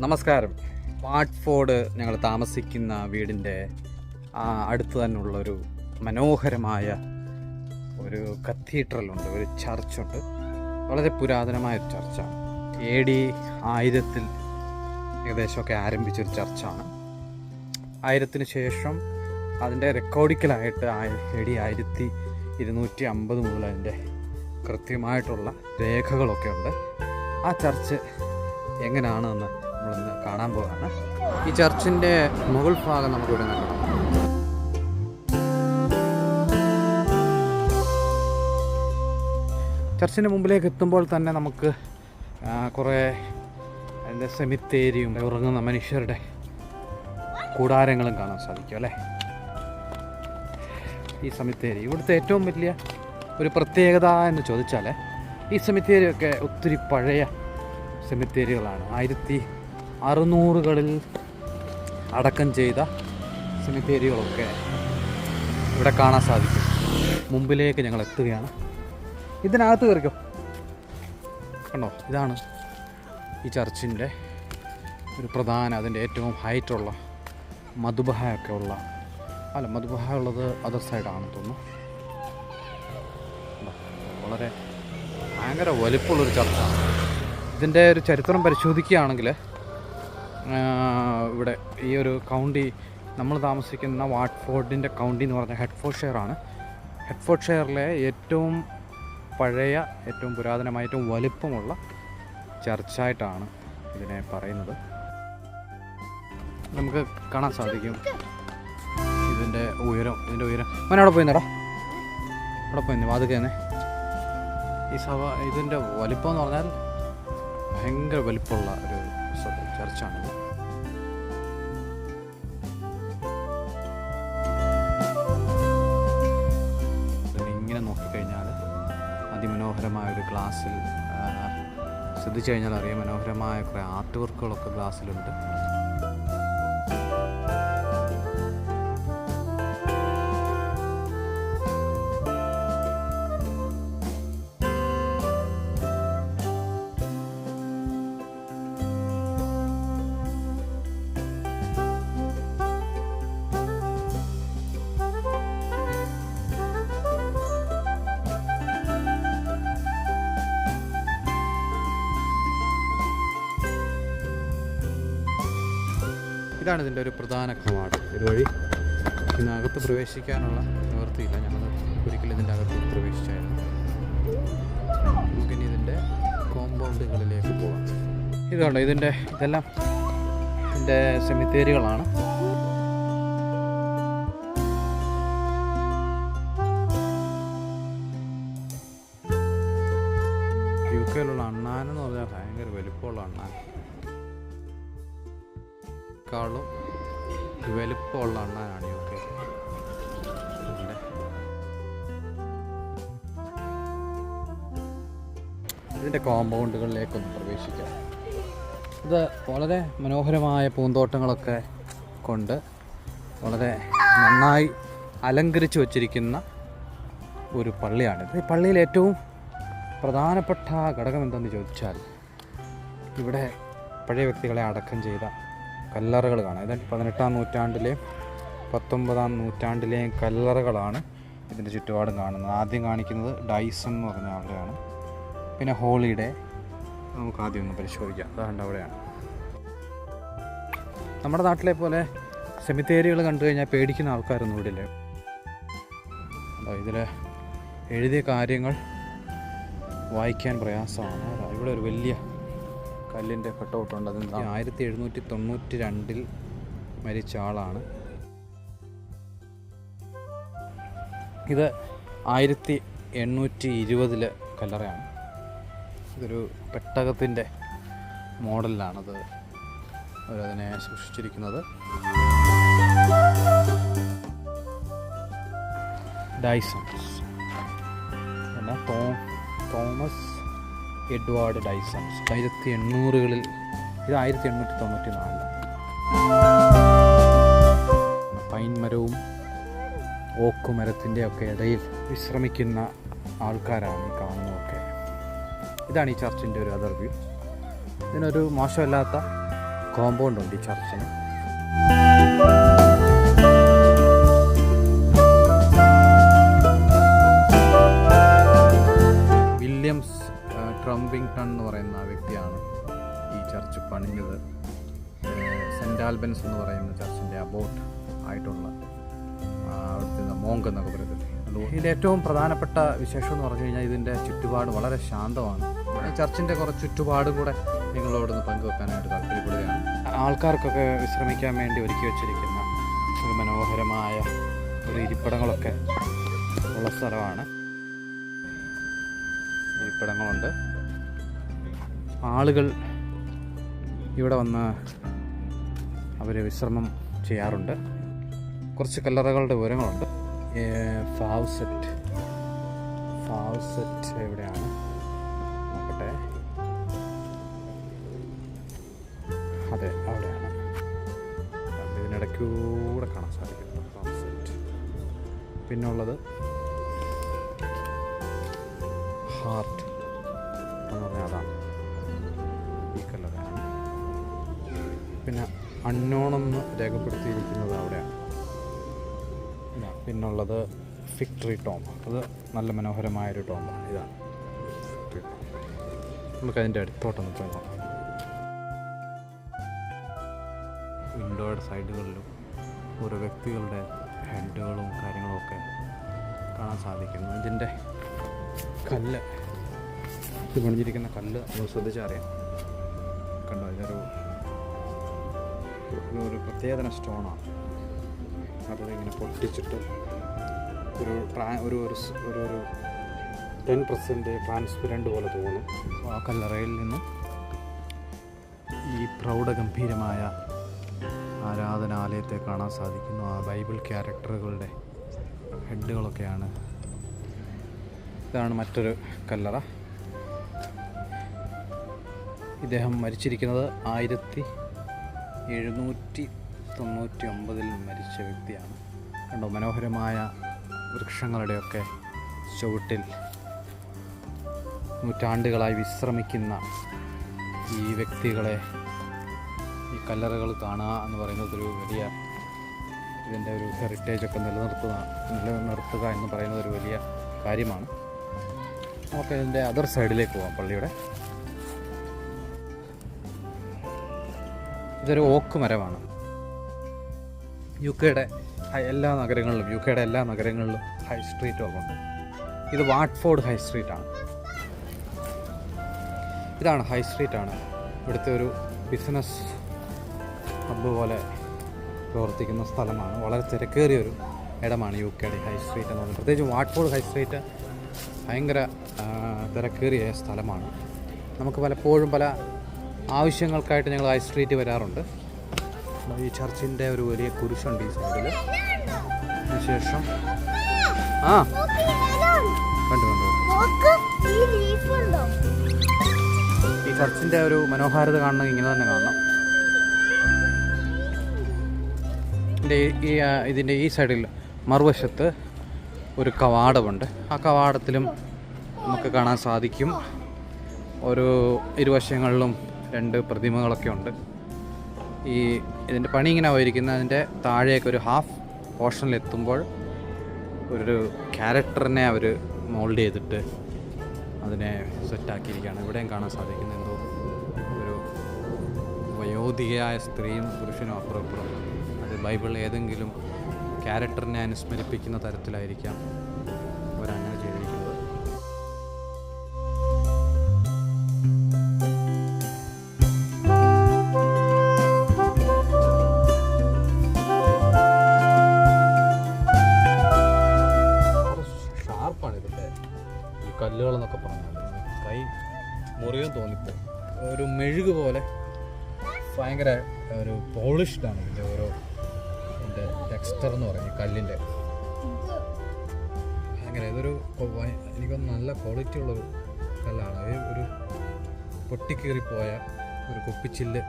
നമസ്കാരം. വാട്ട്ഫോർഡ് ഞങ്ങൾ താമസിക്കുന്ന വീടിന്റെ അടുത്ത് തന്നെയുള്ള ഒരു മനോഹരമായ ഒരു കത്തീഡ്രലുണ്ട് ഒരു ചർച്ചുണ്ട്. വളരെ പുരാതനമായ ഒരു ചർച്ചാണ്. എ ഡി ആയിരത്തിൽ ഏകദേശമൊക്കെ ആരംഭിച്ചൊരു ചർച്ചാണ്. ആയിരത്തിന് ശേഷം അതിന്റെ റെക്കോർഡിക്കലായിട്ട് എ ഡി ആയിരത്തി ഇരുന്നൂറ്റി അമ്പത് മുതൽ അതിന്റെ കൃത്യമായിട്ടുള്ള രേഖകളൊക്കെ ഉണ്ട്. ആ ചർച്ച് എങ്ങനെയാണെന്ന് നമ്മളിന്ന് കാണാൻ പോവാണ്. ഈ ചർച്ചിന്റെ മുകൾ ഭാഗം നമുക്ക് ഇവിടെ നിന്ന് കാണാം. ചർച്ചിന്റെ മുമ്പിലേക്ക് എത്തുമ്പോൾ തന്നെ നമുക്ക് കുറേ അതിന്റെ സെമിത്തേരിയും ഉറങ്ങുന്ന മനുഷ്യരുടെ കൂടാരങ്ങളും കാണാൻ സാധിക്കും അല്ലേ? ഈ സെമിത്തേരി. ഇവിടുത്തെ ഏറ്റവും വലിയ ഒരു പ്രത്യേകത എന്ന് ചോദിച്ചാൽ ഈ സെമിത്തേരിയൊക്കെ ഒത്തിരി പഴയ സെമിത്തേരികളാണ്. ആയിരത്തി അറുന്നൂറുകളിൽ അടക്കം ചെയ്ത സെമിത്തേരികളൊക്കെ ഇവിടെ കാണാൻ സാധിക്കും. മുമ്പിലേക്ക് ഞങ്ങൾ എത്തുകയാണ്. ഇതിനകത്ത് കയറിക്കോ. കണ്ടോ? ഇതാണ് ഈ ചർച്ചിന്റെ ഒരു പ്രധാന അതിന്റെ ഏറ്റവും ഹൈറ്റുള്ള മധുബഹയൊക്കെ ഉള്ള അല്ല മധുബഹ ഉള്ളത് അതർ സൈഡാണ് തോന്നുന്നു? വളരെ ഭയങ്കര വലിപ്പമുള്ളൊരു ചർച്ചാണ്. ഇതിന്റെ ഒരു ചരിത്രം പരിശോധിക്കുകയാണെങ്കിൽ ഇവിടെ ഈ ഒരു കൗണ്ടി നമ്മൾ താമസിക്കുന്ന വാട്ട്ഫോർഡിന്റെ കൗണ്ടി എന്ന് പറഞ്ഞ ഹെഡ്ഫോർഡ് ഷെയറാണ് ഹെഡ്ഫോർഡ് ഷെയറിലെ ഏറ്റവും പഴയ ഏറ്റവും പുരാതനമായ ഏറ്റവും വലിപ്പമുള്ള ചർച്ചായിട്ടാണ് ഇതിനെ പറയുന്നത്. നമുക്ക് കാണാൻ സാധിക്കും ഇതിന്റെ ഉയരം ഇതിന്റെ ഉയരം. അവൻ അവിടെ പോയി നിടാ അവിടെ പോയി വാതുക്കെ തന്നെ. ഈ സഭ ഇതിന്റെ വലിപ്പം എന്ന് പറഞ്ഞാൽ ഭയങ്കര വലിപ്പമുള്ള ഒരു ചർച്ചാണിത് ഇങ്ങനെ നോക്കിക്കഴിഞ്ഞാൽ അതിമനോഹരമായ ഒരു ഗ്ലാസ്സിൽ ശ്രദ്ധിച്ചു കഴിഞ്ഞാൽ അറിയാം മനോഹരമായ കുറേ ആർട്ട് വർക്കുകളൊക്കെ ഗ്ലാസ്സിലുണ്ട്. ഇതാണ് ഇതിന്റെ ഒരു പ്രധാന കവാടം. ഇതുവഴി ഇതിനകത്ത് പ്രവേശിക്കാനുള്ള നിവൃത്തിയില്ല. ഞങ്ങൾ ഒരിക്കലും ഇതിന്റെ അകത്ത് പ്രവേശിച്ചായിരുന്നു. നമുക്കിനി ഇതിന്റെ കോമ്പൗണ്ടുകളിലേക്ക് പോകാം ഇതുണ്ട് ഇതിന്റെ ഇതെല്ലാം ഇതിന്റെ സെമിത്തേരികളാണ് യു കെയിലുള്ള അണ്ണാനെന്ന് പറഞ്ഞാൽ ഭയങ്കര വലിപ്പമുള്ള അണ്ണാൻ. ക്കാളും വലുപ്പമുള്ള അണ്ണാനാണ് യു കെ ഇതിന്റെ കോമ്പൗണ്ടുകളിലേക്കൊന്ന് പ്രവേശിക്കാം. ഇത് വളരെ മനോഹരമായ പൂന്തോട്ടങ്ങളൊക്കെ കൊണ്ട് വളരെ നന്നായി അലങ്കരിച്ചു വച്ചിരിക്കുന്ന ഒരു പള്ളിയാണിത്. ഈ പള്ളിയിൽ ഏറ്റവും പ്രധാനപ്പെട്ട ഘടകം എന്തെന്ന് ചോദിച്ചാൽ ഇവിടെ പഴയ വ്യക്തികളെ അടക്കം ചെയ്ത കല്ലറകൾ കാണാം. അതായത് പതിനെട്ടാം നൂറ്റാണ്ടിലെയും പത്തൊമ്പതാം നൂറ്റാണ്ടിലെയും കല്ലറകളാണ് ഇതിന്റെ ചുറ്റുപാടും കാണുന്നത്. ആദ്യം കാണിക്കുന്നത് ഡൈസൺ എന്ന് പറഞ്ഞ അവിടെയാണ്. പിന്നെ ഹോളിഡേ നമുക്ക് ആദ്യം ഒന്ന് പരിശോധിക്കാം. അതാണ്ട് അവിടെയാണ്. നമ്മുടെ നാട്ടിലെ പോലെ സെമിത്തേരികൾ കണ്ടു കഴിഞ്ഞാൽ പേടിക്കുന്ന ആൾക്കാരൊന്നും ഇവിടെ ഇല്ല. അതോ ഇതിൽ എഴുതിയ കാര്യങ്ങൾ വായിക്കാൻ പ്രയാസമാണ്. ഇവിടെ ഒരു വലിയ കല്ലിന്റെ കട്ടൗട്ടുണ്ട് അത് ആയിരത്തി എഴുന്നൂറ്റി തൊണ്ണൂറ്റി രണ്ടിൽ മരിച്ച ആളാണ്. ഇത് ആയിരത്തി എണ്ണൂറ്റി ഇരുപതിൽ കല്ലറയാണ്. ഇതൊരു പെട്ടകത്തിന്റെ മോഡലിലാണത് അവരതിനെ സൂക്ഷിച്ചിരിക്കുന്നത്. ഡൈസൺസ് പിന്നെ തോമസ് എഡ്വാർഡ് ഡൈസൺസ്. ആയിരത്തി എണ്ണൂറുകളിൽ ഇത് ആയിരത്തി എണ്ണൂറ്റി തൊണ്ണൂറ്റി നാലിലാണ് പൈൻ മരവും ഓക്ക് മരത്തിന്റെ ഒക്കെ ഇടയിൽ വിശ്രമിക്കുന്ന ആൾക്കാരാണ് കാണുന്നതൊക്കെ. ഇതാണ് ഈ ചർച്ചിന്റെ ഒരു അതർ വ്യൂ ഇതിനൊരു മോശമല്ലാത്ത കോമ്പൗണ്ട് ഉണ്ട് ഈ ചർച്ചിന്. ആൽബൻസ് എന്ന് പറയുന്ന ചർച്ചിന്റെ അബോട്ട് ആയിട്ടുള്ള അവിടുത്തെ മോങ്ക് എന്നൊക്കെ പറയുന്നത് ഇതിന്റെ ഏറ്റവും പ്രധാനപ്പെട്ട വിശേഷം എന്ന് പറഞ്ഞു കഴിഞ്ഞാൽ ഇതിന്റെ ചുറ്റുപാട് വളരെ ശാന്തമാണ്. ചർച്ചിന്റെ കുറച്ച് ചുറ്റുപാടും കൂടെ നിങ്ങളോടൊന്ന് പങ്കുവെക്കാനായിട്ട് താല്പര്യപ്പെടുകയാണ്. ആൾക്കാർക്കൊക്കെ വിശ്രമിക്കാൻ വേണ്ടി ഒരുക്കി വെച്ചിരിക്കുന്ന ഒരു മനോഹരമായ ഒരു ഇരിപ്പിടങ്ങളൊക്കെ ഉള്ള സ്ഥലമാണ്. ഇരിപ്പിടങ്ങളുണ്ട്. ആളുകൾ ഇവിടെ വന്ന് വിശ്രമം ചെയ്യാറുണ്ട്. കുറച്ച് കല്ലറകളുടെ വിവരങ്ങളുണ്ട്. ഫാവ്സെറ്റ്. ഫാവ്സെറ്റ് എവിടെയാണ്? നോക്കട്ടെ. അതെ അവിടെയാണ്. ഇതിനിടയ്ക്കൂടെ കാണാൻ സാധിക്കുന്നു ഫാവ്സെറ്റ്. പിന്നുള്ളത് ഹാർട്ട് എന്ന് പറഞ്ഞാൽ അതാണ് ഈ കല്ലറയാണ്. പിന്നെ അൺനോണെന്ന് രേഖപ്പെടുത്തിയിരിക്കുന്നത് അവിടെയാണ്. പിന്നുള്ളത് ഫിക്ടറി ടോം അത് നല്ല മനോഹരമായൊരു ടോമാണ് ഇതാണ്. നമുക്കതിന്റെ അടുത്തോട്ടൊന്ന് പോയി വിൻഡോയുടെ സൈഡുകളിലും ഓരോ വ്യക്തികളുടെ ഹെഡുകളും കാര്യങ്ങളും ഒക്കെ കാണാൻ സാധിക്കുന്നു. ഇതിന്റെ കല്ല് ഇത് പണിഞ്ഞിരിക്കുന്ന കല്ല് നമ്മൾ ശ്രദ്ധിച്ചറിയാം. കണ്ടോ ഇതൊരു ഒരു- പ്രത്യേകതരം സ്റ്റോണാണ്. അത് ഇങ്ങനെ പൊട്ടിച്ചിട്ട് ഒരു ട്രാ ഒരു ഒരു ഒരു ടെൻ പെർസെന്റ് ട്രാൻസ്പെറന്റ് പോലെ തോന്നും. ആ കല്ലറയിൽ നിന്ന് ഈ പ്രൗഢഗംഭീരമായ ആരാധനാലയത്തെ കാണാൻ സാധിക്കുന്നു. ആ ബൈബിൾ ക്യാരക്ടറുകളുടെ ഹെഡുകളൊക്കെയാണ്. ഇതാണ് മറ്റൊരു കല്ലറ. ഇദ്ദേഹം മരിച്ചിരിക്കുന്നത് ആയിരത്തി എഴുന്നൂറ്റി തൊണ്ണൂറ്റി ഒമ്പതിൽ മരിച്ച വ്യക്തിയാണ്. കണ്ടോ മനോഹരമായ വൃക്ഷങ്ങളുടെയൊക്കെ ചുവട്ടിൽ നൂറ്റാണ്ടുകളായി വിശ്രമിക്കുന്ന ഈ വ്യക്തികളെ ഈ കല്ലറകൾ കാണുക എന്ന് പറയുന്നത് ഒരു വലിയ ഇതിന്റെ ഒരു ഹെറിറ്റേജ് ഒക്കെ നിലനിർത്തുക നിലനിർത്തുക എന്ന് പറയുന്നത് ഒരു വലിയ കാര്യമാണ്. നമുക്ക് ഇതിന്റെ അതർ സൈഡിലേക്ക് പോകാം പള്ളിയുടെ. ഇതൊരു ഓക്ക് മരമാണ്. യു കെയുടെ എല്ലാ നഗരങ്ങളിലും യു കെയുടെ എല്ലാ നഗരങ്ങളിലും ഹൈ സ്ട്രീറ്റുകളുണ്ട് ഇത് വാട്ട്ഫോർഡ് ഹൈ സ്ട്രീറ്റാണ്. ഇതാണ് ഹൈ സ്ട്രീറ്റാണ്. ഇവിടുത്തെ ഒരു ബിസിനസ് ഹബ്ബ് പോലെ പ്രവർത്തിക്കുന്ന സ്ഥലമാണ്. വളരെ തിരക്കേറിയൊരു ഇടമാണ് യു കെയുടെ ഹൈ സ്ട്രീറ്റ് എന്ന് പറയുന്നത്. പ്രത്യേകിച്ച് വാട്ട്ഫോർഡ് ഹൈ സ്ട്രീറ്റ് ഭയങ്കര തിരക്കേറിയ സ്ഥലമാണ്. നമുക്ക് പലപ്പോഴും പല ആവശ്യങ്ങൾക്കായിട്ട് ഞങ്ങൾ ഹൈ സ്ട്രീറ്റ് വരാറുണ്ട്. ഈ ചർച്ചിന്റെ ഒരു വലിയ കുരിശുണ്ട് ഈ സൈഡിൽ അതിനുശേഷം ആ. കണ്ടു കണ്ടു ഈ ചർച്ചിന്റെ ഒരു മനോഹാരിത കാണണമെങ്കിൽ ഇങ്ങനെ തന്നെ കാണണം. ഈ ഇതിന്റെ ഈ സൈഡിൽ മറുവശത്ത് ഒരു കവാടമുണ്ട്. ആ കവാടത്തിലും നമുക്ക് കാണാൻ സാധിക്കും. ഒരു ഇരുവശങ്ങളിലും രണ്ട് പ്രതിമകളൊക്കെ ഉണ്ട്. ഈ ഇതിന്റെ പണി ഇങ്ങനെ പോയിരിക്കുന്നത് അതിന്റെ താഴേക്ക് ഒരു ഹാഫ് പോർഷനിൽ എത്തുമ്പോൾ ഒരു ക്യാരക്ടറിനെ അവർ മോൾഡ് ചെയ്തിട്ട് അതിനെ സെറ്റാക്കിയിരിക്കുകയാണ് ഇവിടെയും കാണാൻ സാധിക്കുന്നത് എന്തോ ഒരു വയോധികയായ സ്ത്രീയും പുരുഷനും അപ്പുറം അത് ബൈബിൾ ഏതെങ്കിലും ക്യാരക്ടറിനെ അനുസ്മരിപ്പിക്കുന്ന തരത്തിലായിരിക്കാം. ഭയങ്കര ഒരു പോളിഷ്ഡാണ് ഇതിന്റെ ഓരോ ഇതിന്റെ ടെക്സ്ചർ എന്ന് പറയുന്നത് കല്ലിന്റെ ഭയങ്കര ഇതൊരു എനിക്കൊന്ന് നല്ല ക്വാളിറ്റി ഉള്ളൊരു കല്ലാണ്. അത് ഒരു പൊട്ടിക്കേറിപ്പോയ ഒരു കുപ്പിച്ചില്ല്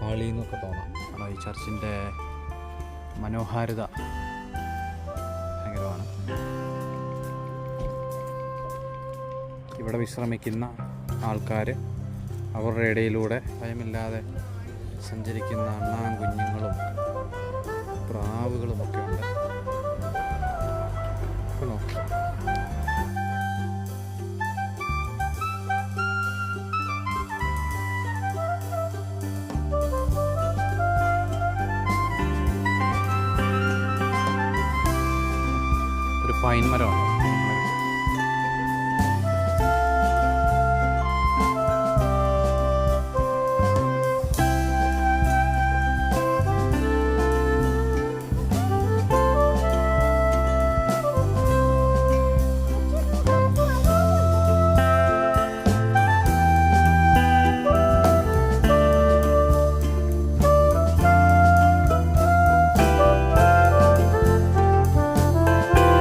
പാളി എന്നൊക്കെ തോന്നാം ഈ ചർച്ചിന്റെ മനോഹാരിത ഭയങ്കരമാണ്. ഇവിടെ വിശ്രമിക്കുന്ന ആൾക്കാർ അവരുടെ ഇടയിലൂടെ ഭയമില്ലാതെ സഞ്ചരിക്കുന്ന അണ്ണാൻ കുഞ്ഞുങ്ങളും പ്രാവുകളും ഒക്കെ ഉണ്ട്? ഒരു പൈൻ മരമാണ്